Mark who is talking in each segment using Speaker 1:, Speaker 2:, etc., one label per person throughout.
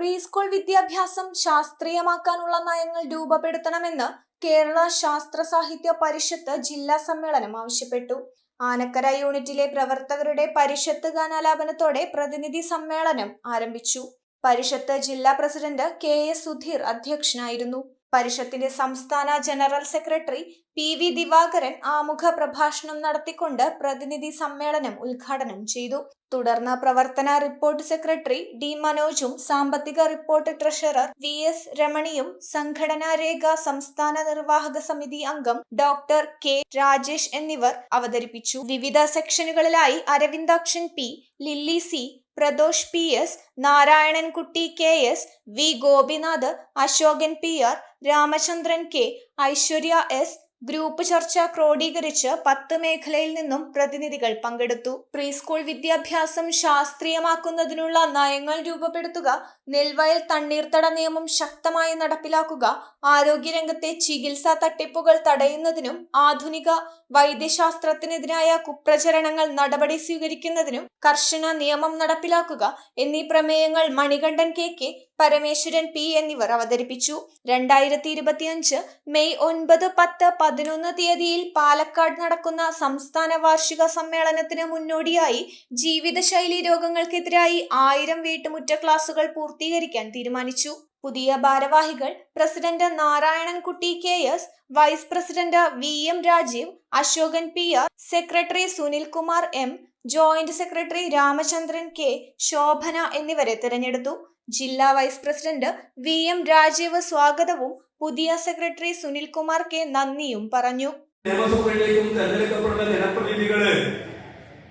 Speaker 1: Pre school വിദ്യാഭ്യാസം ശാസ്ത്രീയമാക്കാനുള്ള നയങ്ങൾ രൂപപ്പെടുത്തണമെന്ന് കേരള ശാസ്ത്ര സാഹിത്യ പരിഷത്ത് ജില്ലാ സമ്മേളനം ആവശ്യപ്പെട്ടു. ആനക്കര യൂണിറ്റിലെ പ്രവർത്തകരുടെ പരിഷത്ത് ഗാനാലാപനത്തോടെ പ്രതിനിധി സമ്മേളനം ആരംഭിച്ചു. പരിഷത്ത് ജില്ലാ പ്രസിഡന്റ് കെ എസ് സുധീർ അധ്യക്ഷനായിരുന്നു. പരിഷത്തിന്റെ സംസ്ഥാന general secretary P V Divakaran ആമുഖ പ്രഭാഷണം നടത്തിക്കൊണ്ട് പ്രതിനിധി സമ്മേളനം ഉദ്ഘാടനം ചെയ്തു. തുടർന്ന് പ്രവർത്തന റിപ്പോർട്ട് സെക്രട്ടറി ഡി മനോജും സാമ്പത്തിക റിപ്പോർട്ട് ട്രഷറർ വി എസ് രമണിയും സംഘടനാ രേഖ സംസ്ഥാന നിർവാഹക സമിതി അംഗം ഡോക്ടർ കെ രാജേഷ് എന്നിവർ അവതരിപ്പിച്ചു. വിവിധ സെക്ഷനുകളിലായി Aravindakshan P Lilly C Pradosh P S Narayanankutty K S V Gopinath Ashokan P R Ramachandran K Aishwarya S group ചർച്ച ക്രോഡീകരിച്ച് പത്ത് മേഖലയിൽ നിന്നും പ്രതിനിധികൾ പങ്കെടുത്തു. പ്രീസ്കൂൾ വിദ്യാഭ്യാസം ശാസ്ത്രീയമാക്കുന്നതിനുള്ള നയങ്ങൾ രൂപപ്പെടുത്തുക നെൽവയൽ തണ്ണീർത്തട നിയമം ശക്തമായി നടപ്പിലാക്കുക ആരോഗ്യരംഗത്തെ ചികിത്സാ തട്ടിപ്പുകൾ തടയുന്നതിനും ആധുനിക വൈദ്യശാസ്ത്രത്തിനെതിരായ കുപ്രചരണങ്ങൾ നടപടി സ്വീകരിക്കുന്നതിനും കർശന നിയമം നടപ്പിലാക്കുക എന്നീ പ്രമേയങ്ങൾ Manikandan K K Parameswaran P എന്നിവർ അവതരിപ്പിച്ചു. രണ്ടായിരത്തി ഇരുപത്തിയഞ്ച് മെയ് ഒൻപത് പത്ത് പതിനൊന്ന് തീയതിയിൽ പാലക്കാട് നടക്കുന്ന സംസ്ഥാന വാർഷിക സമ്മേളനത്തിന് മുന്നോടിയായി ജീവിതശൈലി രോഗങ്ങൾക്കെതിരായി ആയിരം വീട്ടുമുറ്റ ക്ലാസുകൾ പൂർത്തീകരിക്കാൻ തീരുമാനിച്ചു. പുതിയ ഭാരവാഹികൾ president Narayanankutty K S vice president V M Rajeev Ashokan P R secretary Sunil Kumar M joint secretary Ramachandran K Shobhana എന്നിവരെ തിരഞ്ഞെടുത്തു. ജില്ലാ vice president V M Rajeev സ്വാഗതവും പുതിയ സെക്രട്ടറി സുനിൽ കുമാർ കെ നന്ദിയും പറഞ്ഞു.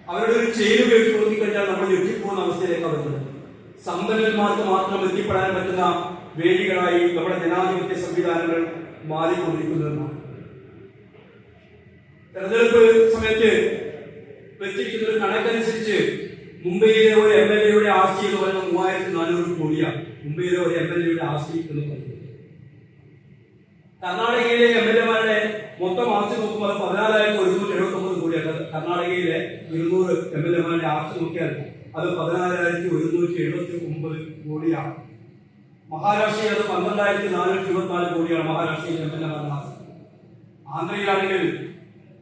Speaker 2: അവരുടെ സമ്പന്നന്മാർക്ക് മാത്രം എത്തിപ്പെടാൻ പറ്റുന്ന വേദികളായി നമ്മുടെ ജനാധിപത്യ സംവിധാനങ്ങൾ മാറിക്കൊണ്ടിരിക്കുന്നതെന്നാണ് തെരഞ്ഞെടുപ്പ് സമയത്ത് വെച്ചിരിക്കുന്ന ഒരു കണക്കനുസരിച്ച് മുംബൈയിലെ ഒരു എം ആസ്തി എന്ന് പറയുന്നത് മൂവായിരത്തി നാനൂറ് കോടിയാണ് മുംബൈയിലെ ഒരു എം എൽ എയുടെ ആസ്തി എന്ന് പറയുന്നത്. കർണാടകയിലെ എം എൽ എമാരുടെ മൊത്തം ആസ്തി നോക്കുമ്പോൾ പതിനാലായിരത്തി ഒരുന്നൂറ്റി എഴുപത്തി ഒമ്പത് കോടിയാണ് കർണാടകയിലെ ഇരുന്നൂറ് എം എൽ എമാരുടെ ആസ്തി നോക്കിയാൽ അത് പതിനാലായിരത്തി ഒരുന്നൂറ്റി എഴുപത്തി ഒമ്പത് കോടിയാണ് മഹാരാഷ്ട്രയിൽ അത് പന്ത്രണ്ടായിരത്തി നാനൂറ്റി ഇരുപത്തിനാല് കോടിയാണ് മഹാരാഷ്ട്രയിലെ എം എൽ എമാരുടെ ആസ്തി ആന്ധ്രയിലാണെങ്കിൽ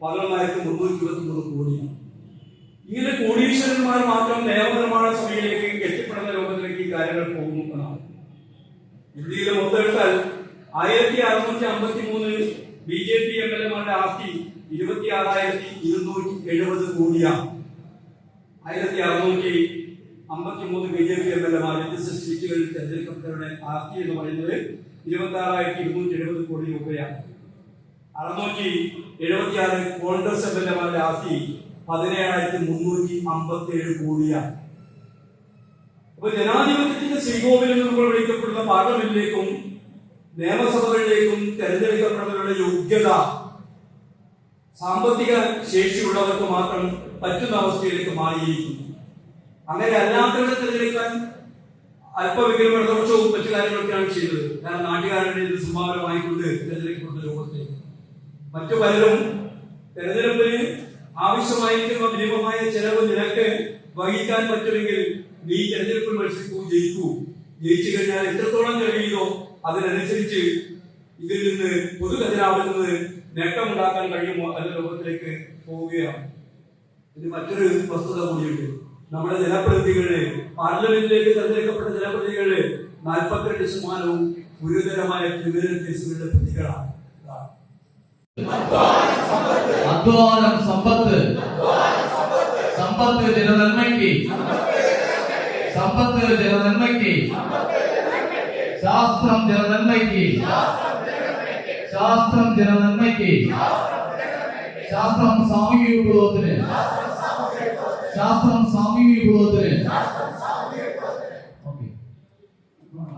Speaker 2: പതിനൊന്നായിരത്തി മുന്നൂറ്റി ഇരുപത്തി മൂന്ന് കോടിയാണ് ഇങ്ങനെ കോടീശ്വരന്മാർ മാത്രം നിയമനിർമ്മാണ ഇന്ത്യയിലെ മൊത്തമെടുത്താൽ ആയിരത്തി അറുന്നൂറ്റി അമ്പത്തി മൂന്ന് B J P M L എമാരുടെ ആസ്തി ഇരുപത്തി ആറായിരത്തി ഇരുന്നൂറ്റി എഴുപത് കോടിയാണ്. ആയിരത്തി അറുന്നൂറ്റി അമ്പത്തി മൂന്ന് B J P M L എമാർ വ്യത്യസ്ത സീറ്റുകളിൽ തെരഞ്ഞെടുക്കപ്പെട്ടവരുടെ ആസ്തി എന്ന് പറയുന്നത് ഇരുപത്തി ആറായിരത്തി ഇരുന്നൂറ്റി എഴുപത് കോടി രൂപയാണ്. അറുന്നൂറ്റി എഴുപത്തി ആറ് കോൺഗ്രസ് എം എൽ എമാരുടെ ആസ്തി പതിനേഴായിരത്തി മുന്നൂറ്റി അമ്പത്തി ഏഴ് കോടിയാണ്. അപ്പൊ ജനാധിപത്യത്തിന്റെ ശ്രീകോവിൽ എന്ന് നമ്മൾ വിളിക്കപ്പെടുന്ന പാർലമെന്റിലേക്കും നിയമസഭകളിലേക്കും തെരഞ്ഞെടുക്കപ്പെടുന്നവരുടെ യോഗ്യത സാമ്പത്തിക ശേഷിയുള്ളവർക്ക് മാത്രം പറ്റുന്ന അവസ്ഥയിലേക്ക് മാറിയിരിക്കുന്നു. അങ്ങനെ അല്ലാത്തവരെ തിരഞ്ഞെടുക്കാൻ അല്പമെങ്കിലും ഇടതുപക്ഷവും മറ്റു കാര്യങ്ങളൊക്കെയാണ് ചെയ്തത്. കാരണം നാട്ടുകാരുടെ ഇത് സംഭാവന വാങ്ങിക്കൊണ്ട് തിരഞ്ഞെടുക്കപ്പെടുന്ന രൂപത്തിലേക്ക് മറ്റു പലരും തെരഞ്ഞെടുപ്പിന് ആവശ്യമായിരിക്കുന്ന ഭീമമായ ചെലവ് നിരക്ക് വഹിക്കാൻ പറ്റുമെങ്കിൽ നീ തെരഞ്ഞെടുപ്പിൽ മത്സരിക്കൂ ജയിക്കൂ ജയിച്ചു കഴിഞ്ഞാൽ എത്രത്തോളം കഴിയുമോ അതിനനുസരിച്ച് ഇതിൽ നിന്ന് പൊതു ഖജനാവിൽ നിന്ന് നേട്ടമുണ്ടാക്കാൻ കഴിയുമോ അതിന്റെ ലോകത്തിലേക്ക് പോവുകയാണ്. ഇത് മറ്റൊരു വസ്തുത കൂടിയുണ്ട്. നമ്മുടെ ജനപ്രതിനിധികളെ പാർലമെന്റിലേക്ക് തെരഞ്ഞെടുക്കപ്പെട്ട ജനപ്രതിനിധികളെ നാൽപ്പത്തിരണ്ട് ശതമാനവും ഗുരുതരമായ ക്രിമിനൽ കേസുകളുടെ പ്രതികളാണ്.
Speaker 3: അധ്വാനം സമ്പത്ത്. സമ്പത്ത് ജനനന്മയ്ക്ക്. സമ്പത്ത് ജനനന്മയ്ക്ക് ശാസ്ത്രം ജനനന്മയ്ക്ക് ശാസ്ത്രം ജനനന്മയ്ക്ക് ശാസ്ത്രം സാമൂഹിക വിപ്ലവത്തിന് ശാസ്ത്രം സാമൂഹിക വിപ്ലവത്തിന് ഓക്കേ.